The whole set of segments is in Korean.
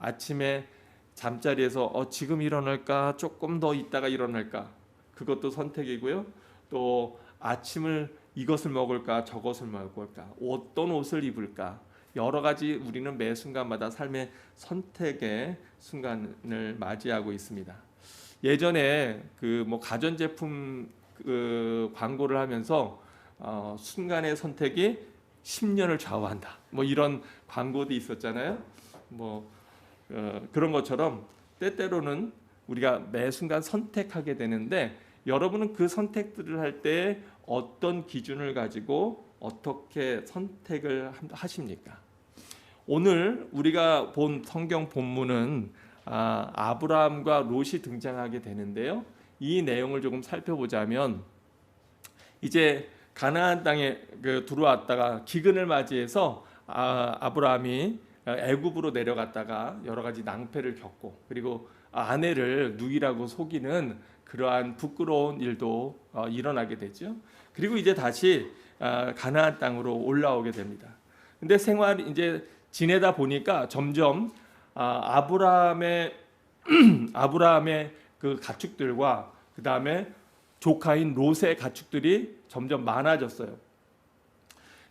아침에 잠자리에서 어, 지금 일어날까 조금 더 있다가 일어날까 그것도 선택이고요. 또 아침을 이것을 먹을까 저것을 먹을까 어떤 옷을 입을까 여러 가지 우리는 매 순간마다 삶의 선택의 순간을 맞이하고 있습니다. 예전에 그 뭐 가전 제품 그 광고를 하면서 어, 순간의 선택이 10년을 좌우한다. 뭐 이런 광고도 있었잖아요. 뭐 어, 그런 것처럼 때때로는 우리가 매 순간 선택하게 되는데 여러분은 그 선택들을 할 때 어떤 기준을 가지고 어떻게 선택을 함- 하십니까? 오늘 우리가 본 성경 본문은 아, 아브라함과 롯이 등장하게 되는데요. 이 내용을 조금 살펴보자면 이제 가나안 땅에 그 들어왔다가 기근을 맞이해서 아, 아브라함이 애굽으로 내려갔다가 여러 가지 낭패를 겪고 그리고 아내를 누이라고 속이는 그러한 부끄러운 일도 어, 일어나게 되죠. 그리고 이제 다시 아, 가나안 땅으로 올라오게 됩니다. 근데 생활 이제 지내다 보니까 점점 아, 아브라함의 아브라함의 그 가축들과 그 다음에 조카인 롯의 가축들이 점점 많아졌어요.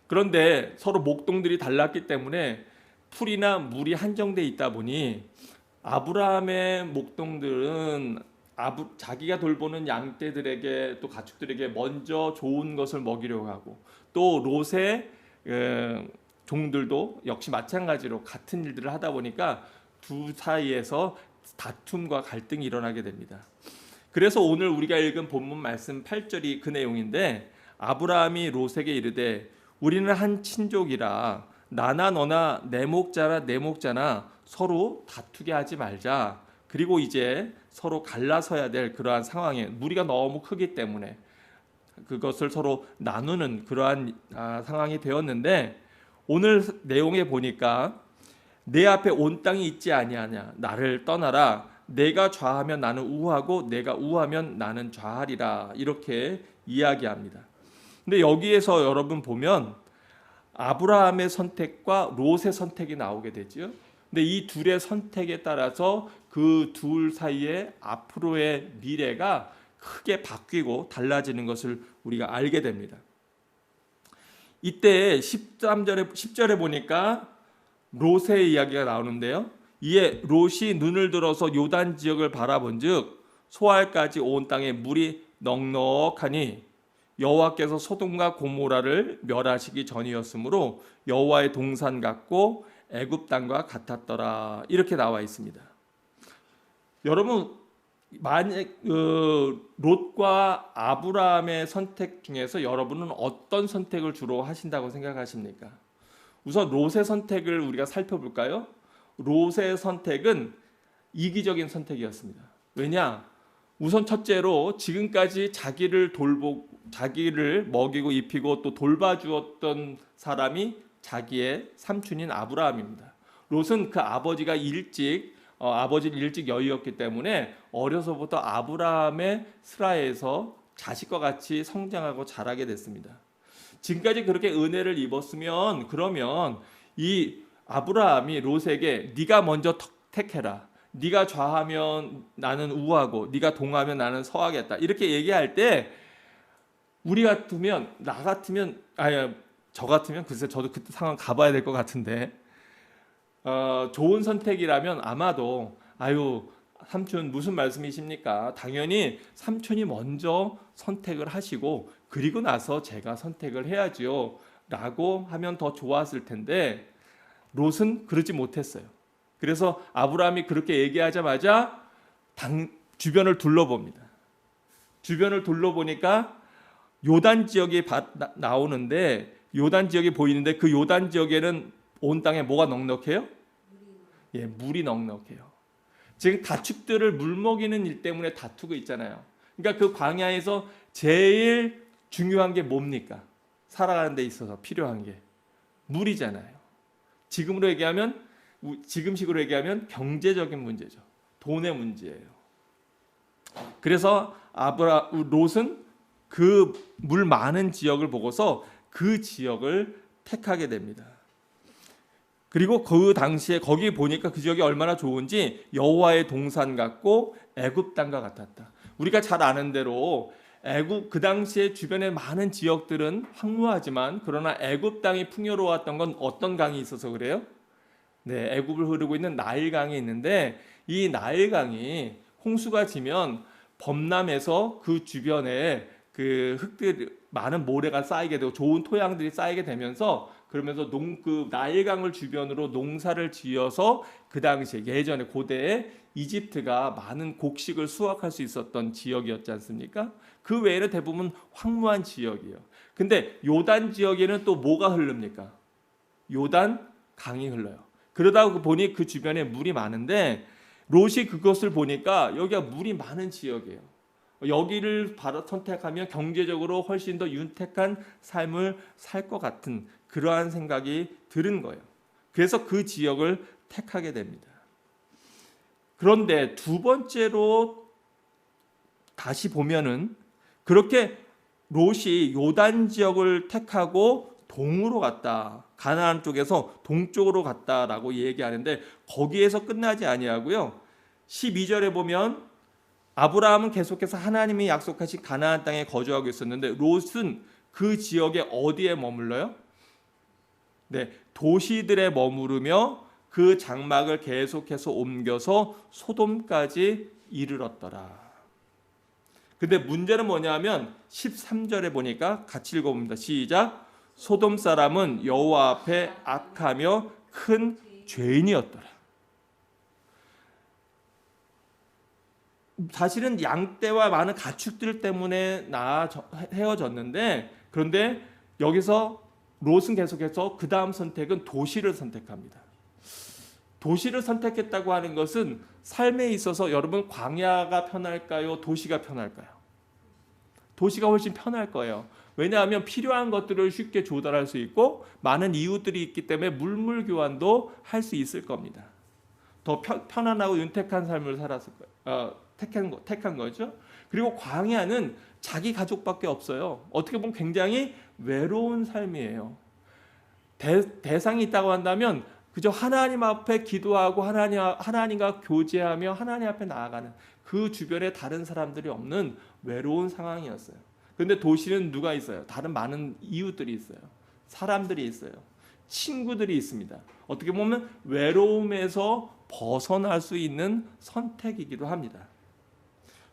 그런데 서로 목동들이 달랐기 때문에 풀이나 물이 한정돼 있다 보니 아브라함의 목동들은 아부, 자기가 돌보는 양떼들에게 또 가축들에게 먼저 좋은 것을 먹이려고 하고 또 롯의 에, 종들도 역시 마찬가지로 같은 일들을 하다 보니까 두 사이에서 다툼과 갈등이 일어나게 됩니다. 그래서 오늘 우리가 읽은 본문 말씀 8절이 그 내용인데 아브라함이 롯에게 이르되 우리는 한 친족이라 나나 너나 내 목자나 내 목자나 서로 다투게 하지 말자. 그리고 이제 서로 갈라서야 될 그러한 상황에 무리가 너무 크기 때문에 그것을 서로 나누는 그러한 아, 상황이 되었는데 오늘 내용에 보니까 내 앞에 온 땅이 있지 아니하냐 나를 떠나라 내가 좌하면 나는 우하고 내가 우하면 나는 좌하리라 이렇게 이야기합니다. 근데 여기에서 여러분 보면 아브라함의 선택과 롯의 선택이 나오게 되죠. 근데 이 둘의 선택에 따라서 그 둘 사이에 앞으로의 미래가 크게 바뀌고 달라지는 것을 우리가 알게 됩니다. 이때 13절에 10절에 보니까 롯의 이야기가 나오는데요. 이에 롯이 눈을 들어서 요단 지역을 바라본즉 소알까지 온 땅에 물이 넉넉하니 여호와께서 소돔과 고모라를 멸하시기 전이었으므로 여호와의 동산 같고 애굽 땅과 같았더라 이렇게 나와 있습니다. 여러분 만약 그 롯과 아브라함의 선택 중에서 여러분은 어떤 선택을 주로 하신다고 생각하십니까? 우선 롯의 선택을 우리가 살펴볼까요? 롯의 선택은 이기적인 선택이었습니다. 왜냐? 우선 첫째로 지금까지 자기를 돌보 자기를 먹이고 입히고 또 돌봐주었던 사람이 자기의 삼촌인 아브라함입니다. 롯은 그 아버지가 일찍 어, 아버지를 일찍 여의었기 때문에 어려서부터 아브라함의 스라에서 자식과 같이 성장하고 자라게 됐습니다. 지금까지 그렇게 은혜를 입었으면 그러면 이 아브라함이 롯에게 네가 먼저 택해라. 네가 좌하면 나는 우하고 네가 동하면 나는 서하겠다. 이렇게 얘기할 때 우리 같으면 나 같으면 아야 저 같으면 글쎄 저도 그때 상황 가봐야 될 것 같은데 어, 좋은 선택이라면 아마도 아유 삼촌 무슨 말씀이십니까? 당연히 삼촌이 먼저 선택을 하시고 그리고 나서 제가 선택을 해야지요. 라고 하면 더 좋았을 텐데 롯은 그러지 못했어요. 그래서 아브라함이 그렇게 얘기하자마자 당, 주변을 둘러봅니다. 주변을 둘러보니까 요단 지역이 나오는데 요단 지역이 보이는데 그 요단 지역에는 온 땅에 뭐가 넉넉해요? 예, 물이 넉넉해요. 지금 가축들을 물 먹이는 일 때문에 다투고 있잖아요. 그러니까 그 광야에서 제일 중요한 게 뭡니까? 살아가는 데 있어서 필요한 게 물이잖아요. 지금으로 얘기하면 지금식으로 얘기하면 경제적인 문제죠. 돈의 문제예요. 그래서 아브라 롯은 그 물 많은 지역을 보고서 그 지역을 택하게 됩니다. 그리고 그 당시에 거기 보니까 그 지역이 얼마나 좋은지 여호와의 동산 같고 애굽 땅과 같았다. 우리가 잘 아는 대로 애굽 그 당시에 주변에 많은 지역들은 황무하지만 그러나 애굽 땅이 풍요로웠던 건 어떤 강이 있어서 그래요? 네, 애굽을 흐르고 있는 나일강이 있는데 이 나일강이 홍수가 지면 범람해서 그 주변에 그 흙들 많은 모래가 쌓이게 되고 좋은 토양들이 쌓이게 되면서 그러면서 농 그 나일강을 주변으로 농사를 지어서 그 당시에 예전에 고대에 이집트가 많은 곡식을 수확할 수 있었던 지역이었지 않습니까? 그 외에는 대부분 황무한 지역이에요. 근데 요단 지역에는 또 뭐가 흐릅니까? 요단 강이 흘러요. 그러다 보니 그 주변에 물이 많은데 롯이 그것을 보니까 여기가 물이 많은 지역이에요. 여기를 바로 선택하면 경제적으로 훨씬 더 윤택한 삶을 살 것 같은 그러한 생각이 들은 거예요. 그래서 그 지역을 택하게 됩니다. 그런데 두 번째로 다시 보면은 그렇게 롯이 요단 지역을 택하고 동으로 갔다. 가나안 쪽에서 동쪽으로 갔다라고 얘기하는데 거기에서 끝나지 아니하고요. 12절에 보면 아브라함은 계속해서 하나님이 약속하신 가나안 땅에 거주하고 있었는데 롯은 그 지역에 어디에 머물러요? 네, 도시들에 머무르며 그 장막을 계속해서 옮겨서 소돔까지 이르렀더라. 근데 문제는 뭐냐면 13절에 보니까 같이 읽어봅니다. 시작. 소돔 사람은 여호와 앞에 악하며 큰 죄인이었더라. 사실은 양떼와 많은 가축들 때문에 나 헤어졌는데 그런데 여기서 롯은 계속해서 그 다음 선택은 도시를 선택합니다. 도시를 선택했다고 하는 것은 삶에 있어서 여러분 광야가 편할까요? 도시가 편할까요? 도시가 훨씬 편할 거예요. 왜냐하면 필요한 것들을 쉽게 조달할 수 있고 많은 이웃들이 있기 때문에 물물 교환도 할 수 있을 겁니다. 더 편, 편안하고 윤택한 삶을 살았을 거예요. 어, 택한, 거, 택한 거죠. 그리고 광야는 자기 가족밖에 없어요. 어떻게 보면 굉장히 외로운 삶이에요. 대, 대상이 있다고 한다면 그저 하나님 앞에 기도하고 하나님 하나님과 교제하며 하나님 앞에 나아가는 그 주변에 다른 사람들이 없는 외로운 상황이었어요. 근데 도시는 누가 있어요? 다른 많은 이웃들이 있어요. 사람들이 있어요. 친구들이 있습니다. 어떻게 보면 외로움에서 벗어날 수 있는 선택이기도 합니다.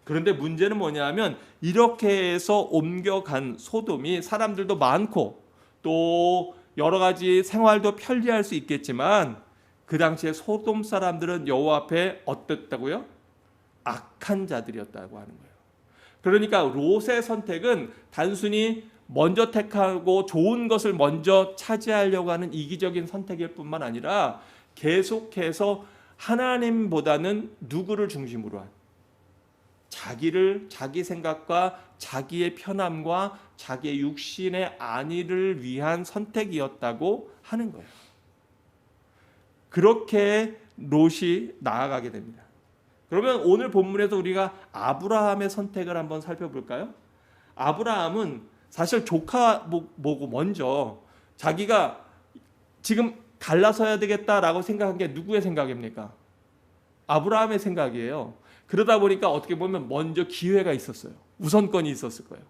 그런데 문제는 뭐냐면 이렇게 해서 옮겨간 소돔이 사람들도 많고 또 여러 가지 생활도 편리할 수 있겠지만 그 당시에 소돔 사람들은 여호와 앞에 어땠다고요? 악한 자들이었다고 하는 거예요. 그러니까 롯의 선택은 단순히 먼저 택하고 좋은 것을 먼저 차지하려고 하는 이기적인 선택일 뿐만 아니라 계속해서 하나님보다는 누구를 중심으로 한 자기를 자기 생각과 자기의 편함과 자기의 육신의 안위를 위한 선택이었다고 하는 거예요. 그렇게 롯이 나아가게 됩니다. 그러면 오늘 본문에서 우리가 아브라함의 선택을 한번 살펴볼까요? 아브라함은 사실 조카 보고 먼저 자기가 지금 갈라서야 되겠다라고 생각한 게 누구의 생각입니까? 아브라함의 생각이에요. 그러다 보니까 어떻게 보면 먼저 기회가 있었어요. 우선권이 있었을 거예요.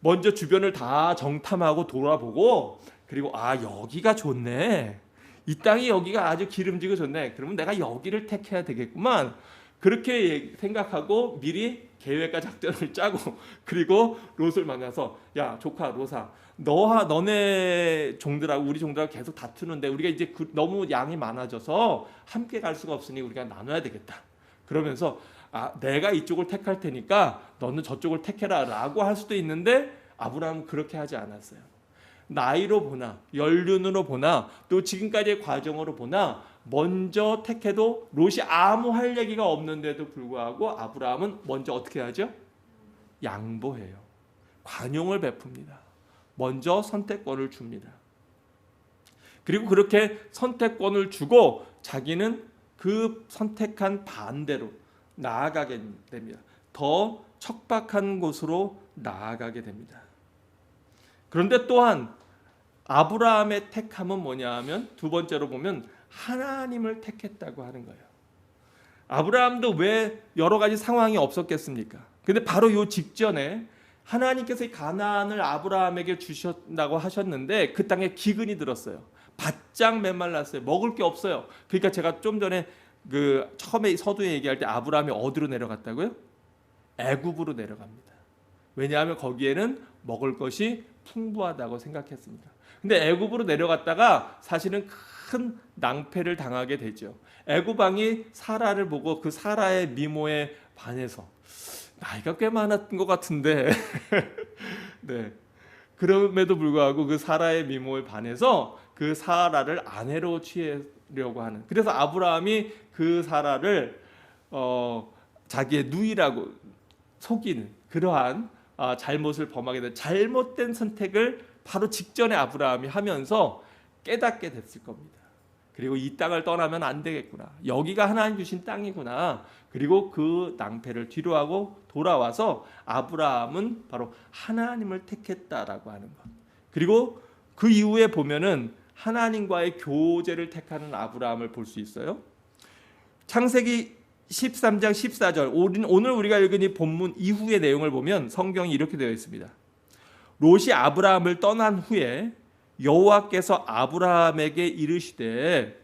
먼저 주변을 다 정탐하고 돌아보고 그리고 아 여기가 좋네. 이 땅이 여기가 아주 기름지고 좋네. 그러면 내가 여기를 택해야 되겠구만. 그렇게 생각하고 미리 계획과 작전을 짜고 그리고 롯을 만나서 야 조카 로사 너와 너네 종들하고 우리 종들하고 계속 다투는데 우리가 이제 그 너무 양이 많아져서 함께 갈 수가 없으니 우리가 나눠야 되겠다. 그러면서 아, 내가 이쪽을 택할 테니까 너는 저쪽을 택해라 라고 할 수도 있는데 아브라함은 그렇게 하지 않았어요. 나이로 보나 연륜으로 보나 또 지금까지의 과정으로 보나 먼저 택해도 롯이 아무 할 얘기가 없는데도 불구하고 아브라함은 먼저 어떻게 하죠? 양보해요. 관용을 베풉니다. 먼저 선택권을 줍니다. 그리고 그렇게 선택권을 주고 자기는 그 선택한 반대로 나아가게 됩니다. 더 척박한 곳으로 나아가게 됩니다. 그런데 또한 아브라함의 택함은 뭐냐 하면 두 번째로 보면 하나님을 택했다고 하는 거예요. 아브라함도 왜 여러 가지 상황이 없었겠습니까? 근데 바로 요 직전에 하나님께서 이 가나안을 아브라함에게 주셨다고 하셨는데 그 땅에 기근이 들었어요. 바짝 메말랐어요. 먹을 게 없어요. 그러니까 제가 좀 전에 그 처음에 서두에 얘기할 때 아브라함이 어디로 내려갔다고요? 애굽으로 내려갑니다. 왜냐하면 거기에는 먹을 것이 풍부하다고 생각했습니다. 근데 애굽으로 내려갔다가 사실은 큰 낭패를 당하게 되죠. 애굽 왕이 사라를 보고 그 사라의 미모에 반해서 나이가 꽤 많았던 것 같은데, 네. 그럼에도 불구하고 그 사라의 미모에 반해서 그 사라를 아내로 취하려고 하는. 그래서 아브라함이 그 사라를 어, 자기의 누이라고 속이는 그러한 아, 잘못을 범하게 된 잘못된 선택을 바로 직전에 아브라함이 하면서 깨닫게 됐을 겁니다. 그리고 이 땅을 떠나면 안 되겠구나. 여기가 하나님 주신 땅이구나. 그리고 그 낭패를 뒤로하고 돌아와서 아브라함은 바로 하나님을 택했다라고 하는 것. 그리고 그 이후에 보면은 하나님과의 교제를 택하는 아브라함을 볼 수 있어요. 창세기 13장 14절 오늘 우리가 읽은 이 본문 이후의 내용을 보면 성경이 이렇게 되어 있습니다. 롯이 아브라함을 떠난 후에 여호와께서 아브라함에게 이르시되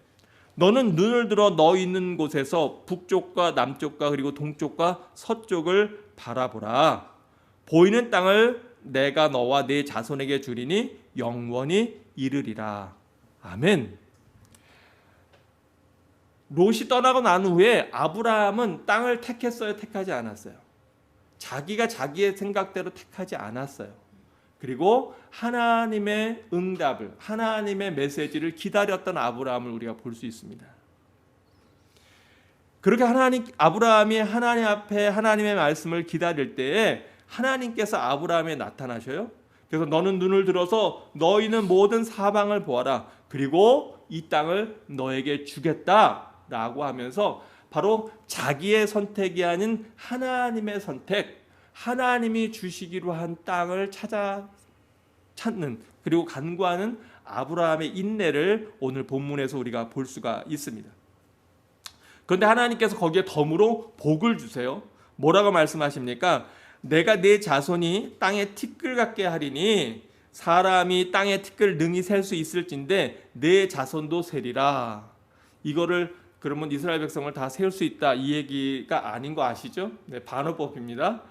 너는 눈을 들어 너 있는 곳에서 북쪽과 남쪽과 그리고 동쪽과 서쪽을 바라보라 보이는 땅을 내가 너와 네 자손에게 주리니 영원히 이르리라 아멘. 롯이 떠나고 난 후에 아브라함은 땅을 택했어요, 택하지 않았어요. 자기가 자기의 생각대로 택하지 않았어요. 그리고 하나님의 응답을, 하나님의 메시지를 기다렸던 아브라함을 우리가 볼 수 있습니다. 그렇게 하나님 아브라함이 하나님 앞에 하나님의 말씀을 기다릴 때에 하나님께서 아브라함에 나타나셔요. 그래서 너는 눈을 들어서 너희는 모든 사방을 보아라. 그리고 이 땅을 너에게 주겠다라고 하면서 바로 자기의 선택이 아닌 하나님의 선택, 하나님이 주시기로 한 땅을 찾아 찾는 그리고 간구하는 아브라함의 인내를 오늘 본문에서 우리가 볼 수가 있습니다. 그런데 하나님께서 거기에 덤으로 복을 주세요. 뭐라고 말씀하십니까? 내가 내 자손이 땅에 티끌 같게 하리니 사람이 땅에 티끌 능히 셀 수 있을진데 내 자손도 세리라. 이거를 그러면 이스라엘 백성을 다 세울 수 있다 이 얘기가 아닌 거 아시죠? 네, 반어법입니다.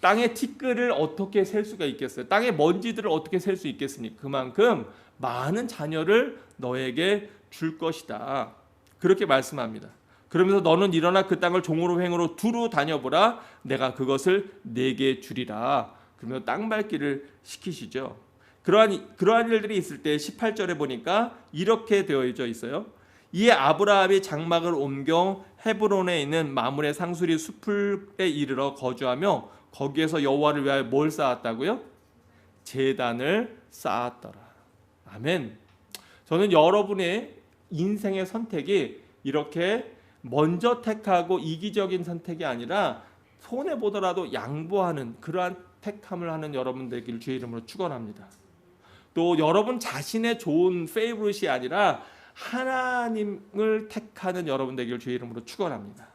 땅의 티끌을 어떻게 셀 수가 있겠어요? 땅의 먼지들을 어떻게 셀 수 있겠습니까? 그만큼 많은 자녀를 너에게 줄 것이다. 그렇게 말씀합니다. 그러면서 너는 일어나 그 땅을 종으로 횡으로 두루 다녀보라. 내가 그것을 내게 주리라. 그러면 땅 밟기를 시키시죠. 그러한 그러한 일들이 있을 때 18절에 보니까 이렇게 되어져 있어요. 이에 아브라함이 장막을 옮겨 헤브론에 있는 마물의 상수리 숲에 이르러 거주하며 거기에서 여호와를 위하여 뭘 쌓았다고요? 제단을 쌓았더라. 아멘. 저는 여러분의 인생의 선택이 이렇게 먼저 택하고 이기적인 선택이 아니라 손해 보더라도 양보하는 그러한 택함을 하는 여러분 되기를 주의 이름으로 축원합니다. 또 여러분 자신의 좋은 페이브릿이 아니라 하나님을 택하는 여러분 되기를 주의 이름으로 축원합니다.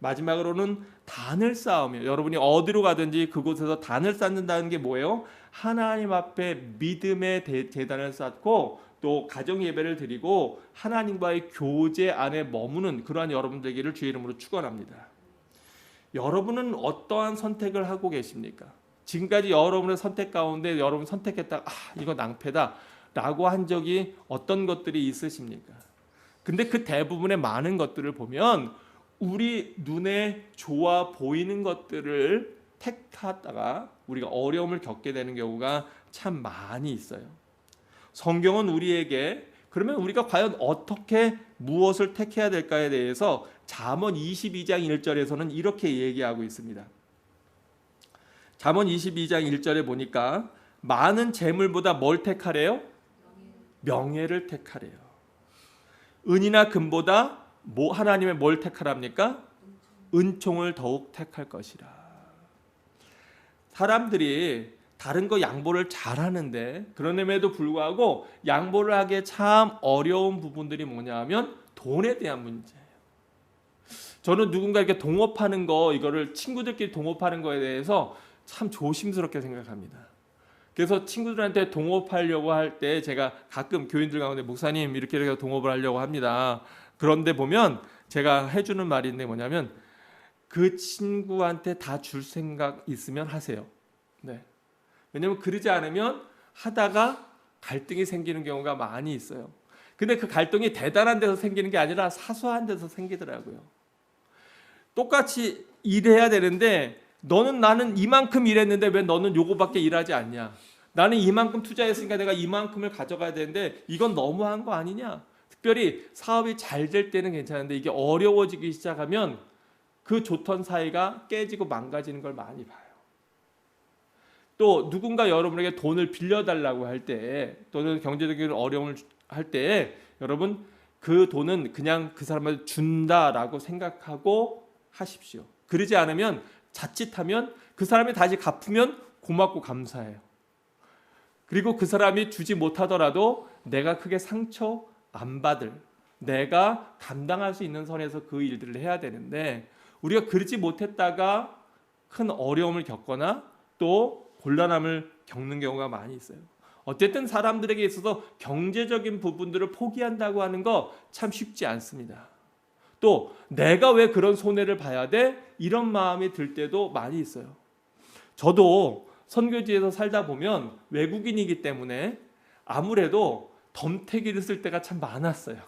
마지막으로는 단을 쌓으며 여러분이 어디로 가든지 그곳에서 단을 쌓는다는 게 뭐예요? 하나님 앞에 믿음의 재단을 쌓고 또 가정 예배를 드리고 하나님과의 교제 안에 머무는 그러한 여러분 되기를 주의 이름으로 축원합니다. 여러분은 어떠한 선택을 하고 계십니까? 지금까지 여러분의 선택 가운데 여러분 선택했다 아 이거 낭패다라고 한 적이 어떤 것들이 있으십니까? 근데 그 대부분의 많은 것들을 보면 우리 눈에 좋아 보이는 것들을 택하다가 우리가 어려움을 겪게 되는 경우가 참 많이 있어요. 성경은 우리에게 그러면 우리가 과연 어떻게 무엇을 택해야 될까에 대해서 잠언 22장 1절에서는 이렇게 얘기하고 있습니다. 잠언 22장 1절에 보니까 많은 재물보다 뭘 택하래요? 명예를 택하래요. 은이나 금보다 뭐 하나님의 뭘 택하랍니까? 은총을 더욱 택할 것이라. 사람들이 다른 거 양보를 잘 하는데 그런음에도 불구하고 양보를 하기에 참 어려운 부분들이 뭐냐하면 돈에 대한 문제예요. 저는 누군가 이렇게 동업하는 거 이거를 친구들끼리 동업하는 거에 대해서 참 조심스럽게 생각합니다. 그래서 친구들한테 동업하려고 할 때 제가 가끔 교인들 가운데 목사님 이렇게 이렇게 동업을 하려고 합니다. 그런데 보면 제가 해주는 있는데 뭐냐면 그 친구한테 다 줄 생각 있으면 하세요. 네. 왜냐면 그러지 않으면 하다가 갈등이 생기는 경우가 많이 있어요. 근데 그 갈등이 대단한 데서 생기는 게 아니라 사소한 데서 생기더라고요. 똑같이 일해야 되는데 너는 나는 이만큼 일했는데 왜 너는 요거밖에 일하지 않냐? 나는 이만큼 투자했으니까 내가 이만큼을 가져가야 되는데 이건 너무한 거 아니냐? 특별히 사업이 잘 될 때는 괜찮은데 이게 어려워지기 시작하면 그 좋던 사이가 깨지고 망가지는 걸 많이 봐요. 또 누군가 여러분에게 돈을 빌려달라고 할 때 또는 경제적인 어려움을 할 때 여러분 그 돈은 그냥 그 사람한테 준다라고 생각하고 하십시오. 그러지 않으면 자칫하면 그 사람이 다시 갚으면 고맙고 감사해요. 그리고 그 사람이 주지 못하더라도 내가 크게 상처 안 받을 내가 감당할 수 있는 선에서 그 일들을 해야 되는데 우리가 그러지 못했다가 큰 어려움을 겪거나 또 곤란함을 겪는 경우가 많이 있어요. 어쨌든 사람들에게 있어서 경제적인 부분들을 포기한다고 하는 거 참 쉽지 않습니다. 또 내가 왜 그런 손해를 봐야 돼? 이런 마음이 들 때도 많이 있어요. 저도 선교지에서 살다 보면 외국인이기 때문에 아무래도 덤태기를 쓸 때가 참 많았어요.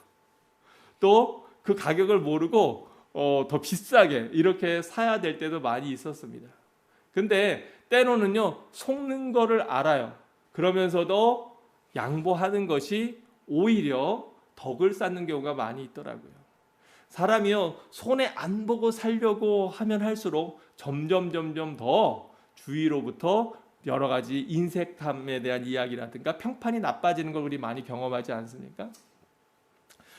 또 그 가격을 모르고 어, 더 비싸게 이렇게 사야 될 때도 많이 있었습니다. 근데 때로는요 속는 거를 알아요. 그러면서도 양보하는 것이 오히려 덕을 쌓는 경우가 많이 있더라고요. 사람이요 손해 안 보고 살려고 하면 할수록 점점 점점 더 주위로부터 여러 가지 인색함에 대한 이야기라든가 평판이 나빠지는 걸 우리 많이 경험하지 않습니까?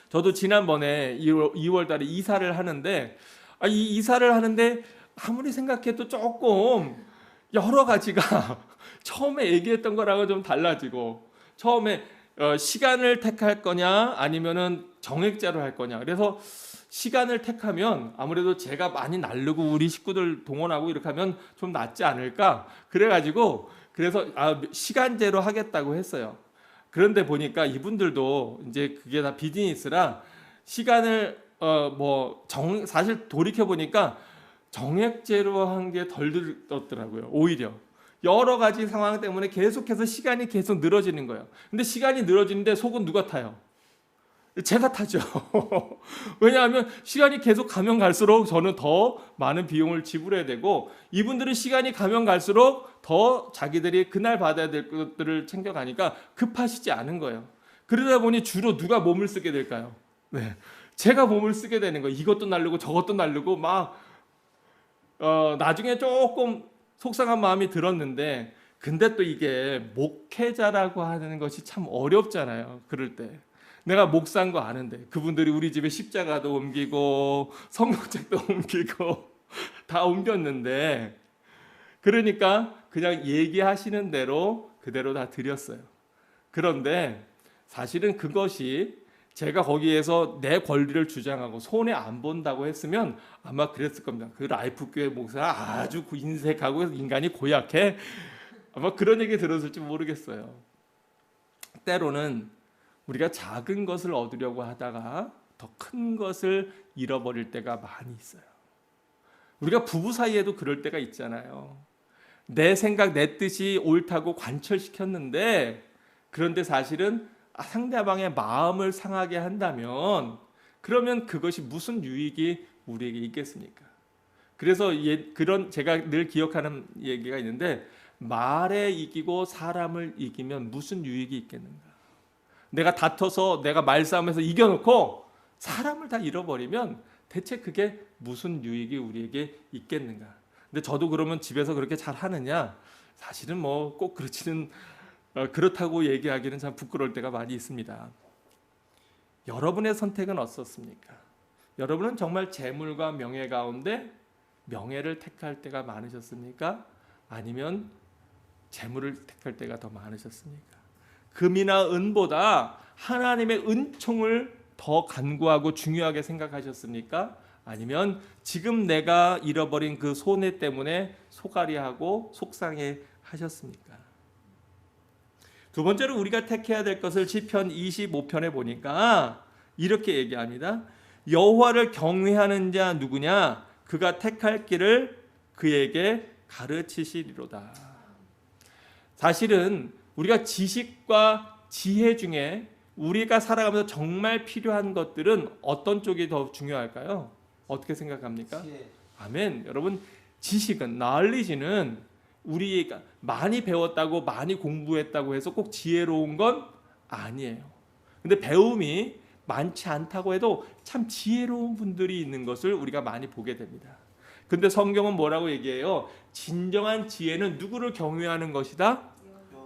저도 지난번에 2월, 2월 달에 이사를 하는데 아, 이 이사를 하는데 아무리 생각해도 조금 여러 가지가 처음에 얘기했던 거랑은 좀 달라지고 처음에 어, 시간을 택할 거냐 아니면은 정액제로 할 거냐 그래서 시간을 택하면 아무래도 제가 많이 날르고 우리 식구들 동원하고 이렇게 하면 좀 낫지 않을까 그래가지고 그래서 아, 시간제로 하겠다고 했어요 그런데 보니까 이분들도 이제 그게 다 비즈니스라 시간을 어 뭐 정 사실 돌이켜 보니까 정액제로 한 게 덜 들었더라고요. 오히려 여러 가지 상황 때문에 계속해서 시간이 계속 늘어지는 거예요. 근데 시간이 늘어지는데 속은 누가 타요? 제가 타죠. 왜냐하면 시간이 계속 가면 갈수록 저는 더 많은 비용을 지불해야 되고 이분들은 시간이 가면 갈수록 더 자기들이 그날 받아야 될 것들을 챙겨가니까 급하시지 않은 거예요. 그러다 보니 주로 누가 몸을 쓰게 될까요? 네. 제가 몸을 쓰게 되는 거예요. 이것도 날르고 저것도 날르고 막 어, 나중에 조금 속상한 마음이 들었는데 근데 또 이게 목회자라고 하는 것이 참 어렵잖아요. 그럴 때. 내가 목사인 거 아는데 그분들이 우리 집에 십자가도 옮기고 성경책도 옮기고 다 옮겼는데 그러니까 그냥 얘기하시는 대로 그대로 다 드렸어요. 그런데 사실은 그것이 제가 거기에서 내 권리를 주장하고 손해 안 본다고 했으면 아마 그랬을 겁니다. 그 라이프 교회 목사 아주 인색하고 인간이 고약해. 아마 그런 얘기 들었을지 모르겠어요. 때로는 우리가 작은 것을 얻으려고 하다가 더 큰 것을 잃어버릴 때가 많이 있어요. 우리가 부부 사이에도 그럴 때가 있잖아요. 내 생각, 내 뜻이 옳다고 관철시켰는데 그런데 사실은 상대방의 마음을 상하게 한다면 그러면 그것이 무슨 유익이 우리에게 있겠습니까? 그래서 예, 그런 제가 늘 기억하는 얘기가 있는데 말에 이기고 사람을 이기면 무슨 유익이 있겠는가? 내가 다퉈서 내가 말싸움에서 이겨놓고 사람을 다 잃어버리면 대체 그게 무슨 유익이 우리에게 있겠는가? 근데 저도 그러면 집에서 그렇게 잘 하느냐? 사실은 뭐 꼭 그렇지는 어, 그렇다고 얘기하기는 참 부끄러울 때가 많이 있습니다. 여러분의 선택은 어떻습니까? 여러분은 정말 재물과 명예 가운데 명예를 택할 때가 많으셨습니까? 아니면 재물을 택할 때가 더 많으셨습니까? 금이나 은보다 하나님의 은총을 더 간구하고 중요하게 생각하셨습니까? 아니면 지금 내가 잃어버린 그 손해 때문에 소가리하고 속상해 하셨습니까? 두 번째로 우리가 택해야 될 것을 시편 25편에 보니까 이렇게 얘기합니다. 여호와를 경외하는 자 누구냐? 그가 택할 길을 그에게 가르치시리로다. 사실은 우리가 지식과 지혜 중에 우리가 살아가면서 정말 필요한 것들은 어떤 쪽이 더 중요할까요? 어떻게 생각합니까? 지혜. 아멘. 여러분 지식은 knowledge는 우리가 많이 배웠다고 많이 공부했다고 해서 꼭 지혜로운 건 아니에요. 근데 배움이 많지 않다고 해도 참 지혜로운 분들이 있는 것을 우리가 많이 보게 됩니다. 근데 성경은 뭐라고 얘기해요? 진정한 지혜는 누구를 경외하는 것이다?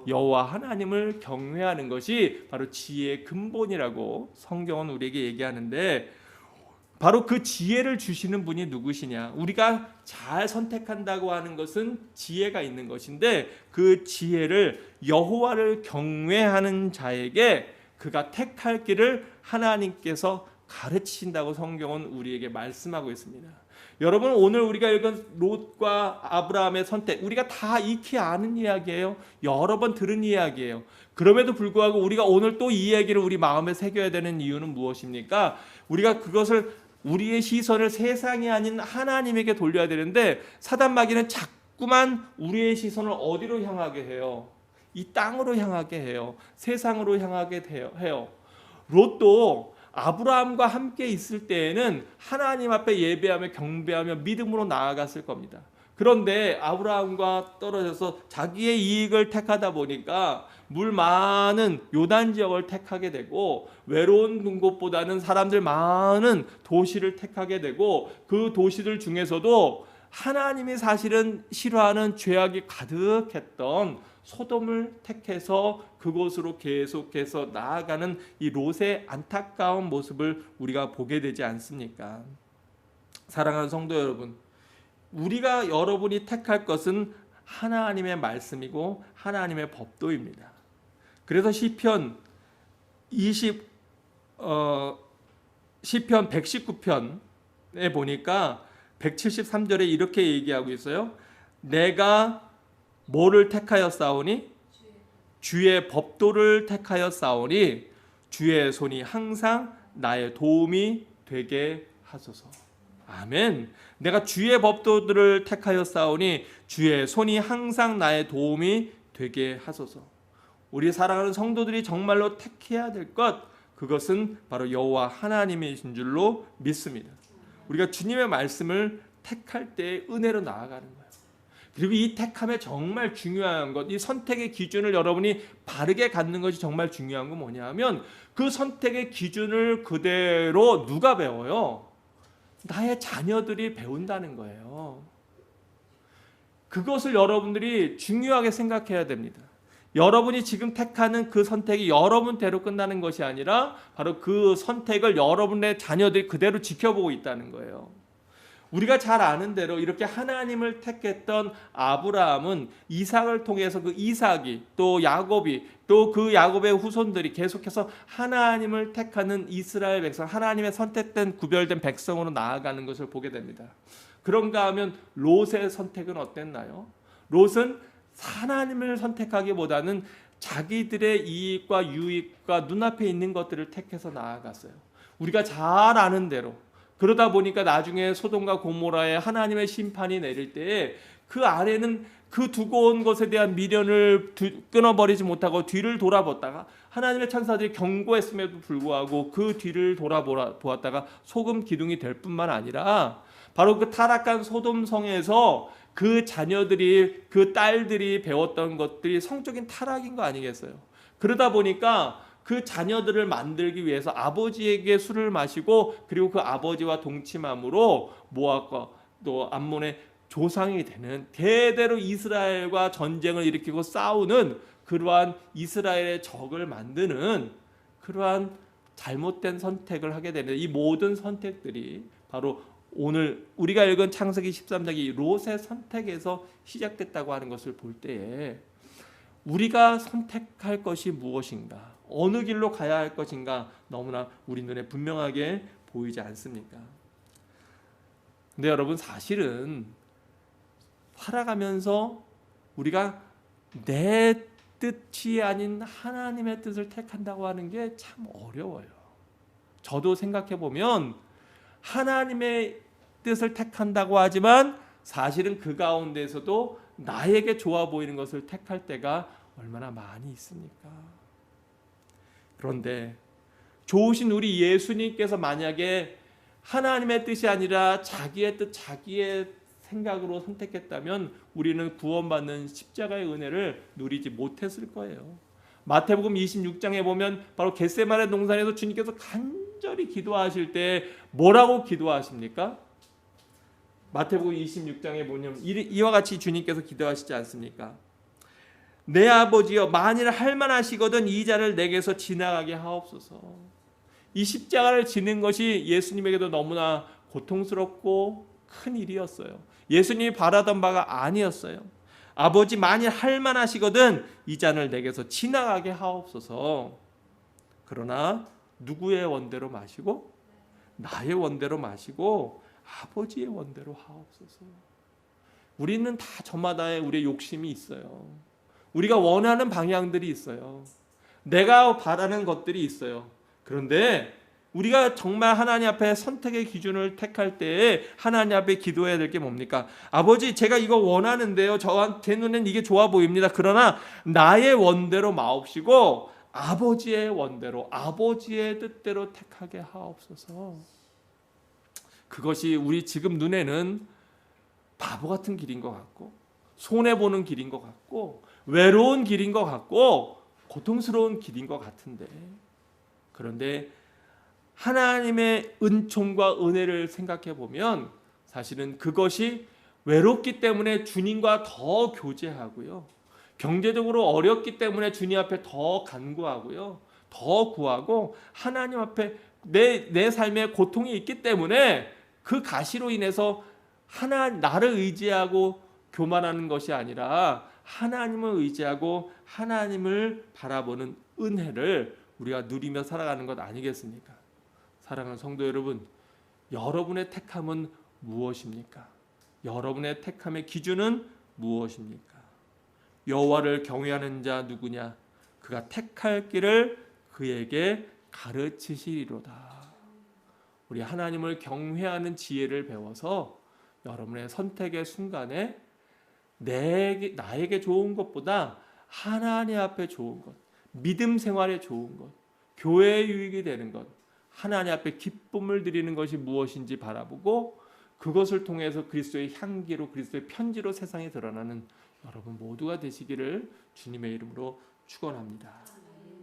여호와 하나님을 경외하는 것이 바로 지혜의 근본이라고 성경은 우리에게 얘기하는데 바로 그 지혜를 주시는 분이 누구시냐? 우리가 잘 선택한다고 하는 것은 지혜가 있는 것인데 그 지혜를 여호와를 경외하는 자에게 그가 택할 길을 하나님께서 가르치신다고 성경은 우리에게 말씀하고 있습니다. 여러분 오늘 우리가 읽은 롯과 아브라함의 선택 우리가 다 익히 아는 이야기예요. 여러 번 들은 이야기예요. 그럼에도 불구하고 우리가 오늘 또 이 이야기를 우리 마음에 새겨야 되는 이유는 무엇입니까? 우리가 그것을 우리의 시선을 세상이 아닌 하나님에게 돌려야 되는데 사단 마귀는 자꾸만 우리의 시선을 어디로 향하게 해요? 이 땅으로 향하게 해요. 세상으로 향하게 돼요- 해요. 롯도 아브라함과 함께 있을 때에는 하나님 앞에 예배하며 경배하며 믿음으로 나아갔을 겁니다. 그런데 아브라함과 떨어져서 자기의 이익을 택하다 보니까 물 많은 요단 지역을 택하게 되고 외로운 곳보다는 사람들 많은 도시를 택하게 되고 그 도시들 중에서도 하나님이 사실은 싫어하는 죄악이 가득했던 소돔을 택해서 그곳으로 계속해서 나아가는 이 롯의 안타까운 모습을 우리가 보게 되지 않습니까? 사랑하는 성도 여러분, 우리가 여러분이 택할 것은 하나님의 말씀이고 하나님의 법도입니다. 그래서 시편 20 어, 시편 119편에 보니까 173절에 이렇게 얘기하고 있어요. 내가 뭐를 택하여 싸우니 주의 법도를 택하여 싸우니 주의 손이 항상 나의 도움이 되게 하소서. 아멘. 내가 주의 법도들을 택하여 싸우니 주의 손이 항상 나의 도움이 되게 하소서. 우리 사랑하는 성도들이 정말로 택해야 될 것 그것은 바로 여호와 하나님이신 줄로 믿습니다. 우리가 주님의 말씀을 택할 때 은혜로 나아가는 거예요. 그리고 이 택함에 정말 중요한 것, 이 선택의 기준을 여러분이 바르게 갖는 것이 정말 중요한 건 뭐냐면 그 선택의 기준을 그대로 누가 배워요? 나의 자녀들이 배운다는 거예요. 그것을 여러분들이 중요하게 생각해야 됩니다. 여러분이 지금 택하는 그 선택이 여러분대로 끝나는 것이 아니라 바로 그 선택을 여러분의 자녀들이 그대로 지켜보고 있다는 거예요. 우리가 잘 아는 대로 이렇게 하나님을 택했던 아브라함은 이삭을 통해서 그 이삭이 또 야곱이 또 그 야곱의 후손들이 계속해서 하나님을 택하는 이스라엘 백성, 하나님의 선택된 구별된 백성으로 나아가는 것을 보게 됩니다. 그런가 하면 롯의 선택은 어땠나요? 롯은 하나님을 선택하기보다는 자기들의 이익과 유익과 눈앞에 있는 것들을 택해서 나아갔어요. 우리가 잘 아는 대로 그러다 보니까 나중에 소돔과 고모라에 하나님의 심판이 내릴 때에 그 아래는 그 두고 온 것에 대한 미련을 두- 끊어버리지 못하고 뒤를 돌아봤다가 하나님의 천사들이 경고했음에도 불구하고 그 뒤를 돌아보았다가 소금 기둥이 될 뿐만 아니라 바로 그 타락한 소돔 성에서 그 자녀들이 그 딸들이 배웠던 것들이 성적인 타락인 거 아니겠어요? 그러다 보니까 그 자녀들을 만들기 위해서 아버지에게 술을 마시고 그리고 그 아버지와 동침함으로 모압과 또 암몬의 조상이 되는 대대로 이스라엘과 전쟁을 일으키고 싸우는 그러한 이스라엘의 적을 만드는 그러한 잘못된 선택을 하게 되는 이 모든 선택들이 바로 오늘 우리가 읽은 창세기 13장이 롯의 선택에서 시작됐다고 하는 것을 볼 때에 우리가 선택할 것이 무엇인가? 어느 길로 가야 할 것인가 너무나 우리 눈에 분명하게 보이지 않습니까? 근데 여러분 사실은 살아가면서 우리가 내 뜻이 아닌 하나님의 뜻을 택한다고 하는 게 참 어려워요. 저도 생각해 보면 하나님의 뜻을 택한다고 하지만 사실은 그 가운데서도 나에게 좋아 보이는 것을 택할 때가 얼마나 많이 있습니까? 그런데 좋으신 우리 예수님께서 만약에 하나님의 뜻이 아니라 자기의 뜻, 자기의 생각으로 선택했다면 우리는 구원받는 십자가의 은혜를 누리지 못했을 거예요. 마태복음 26장에 보면 바로 겟세마네 동산에서 주님께서 간절히 기도하실 때 뭐라고 기도하십니까? 마태복음 26장에 보면 이- 이와 같이 주님께서 기도하시지 않습니까? 내 아버지여 만일 할만하시거든 이 잔을 내게서 지나가게 하옵소서. 이 십자가를 지는 것이 예수님에게도 너무나 고통스럽고 큰 일이었어요. 예수님이 바라던 바가 아니었어요. 아버지 만일 할만하시거든 이 잔을 내게서 지나가게 하옵소서. 그러나 누구의 원대로 마시고 나의 원대로 마시고 아버지의 원대로 하옵소서. 우리는 다 저마다의 우리의 욕심이 있어요. 우리가 원하는 방향들이 있어요. 내가 바라는 것들이 있어요. 그런데 우리가 정말 하나님 앞에 선택의 기준을 택할 때 하나님 앞에 기도해야 될 게 뭡니까? 아버지, 제가 이거 원하는데요. 저한테 눈엔 이게 좋아 보입니다. 그러나 나의 원대로 마옵시고 아버지의 원대로, 아버지의 뜻대로 택하게 하옵소서. 그것이 우리 지금 눈에는 바보 같은 길인 것 같고 손해 보는 길인 것 같고 외로운 길인 것 같고 고통스러운 길인 것 같은데 그런데 하나님의 은총과 은혜를 생각해 보면 사실은 그것이 외롭기 때문에 주님과 더 교제하고요. 경제적으로 어렵기 때문에 주님 앞에 더 간구하고요. 더 구하고 하나님 앞에 내, 내 삶에 고통이 있기 때문에 그 가시로 인해서 하나 나를 의지하고 교만하는 것이 아니라 하나님을 의지하고 하나님을 바라보는 은혜를 우리가 누리며 살아가는 것 아니겠습니까? 사랑하는 성도 여러분, 여러분의 택함은 무엇입니까? 여러분의 택함의 기준은 무엇입니까? 여호와를 경외하는 자 누구냐? 그가 택할 길을 그에게 가르치시리로다. 우리 하나님을 경외하는 지혜를 배워서 여러분의 선택의 순간에 내 나에게 좋은 것보다 하나님 앞에 좋은 것, 믿음 생활에 좋은 것, 교회에 유익이 되는 것, 하나님 앞에 기쁨을 드리는 것이 무엇인지 바라보고 그것을 통해서 그리스도의 향기로 그리스도의 편지로 세상에 드러나는 여러분 모두가 되시기를 주님의 이름으로 축원합니다.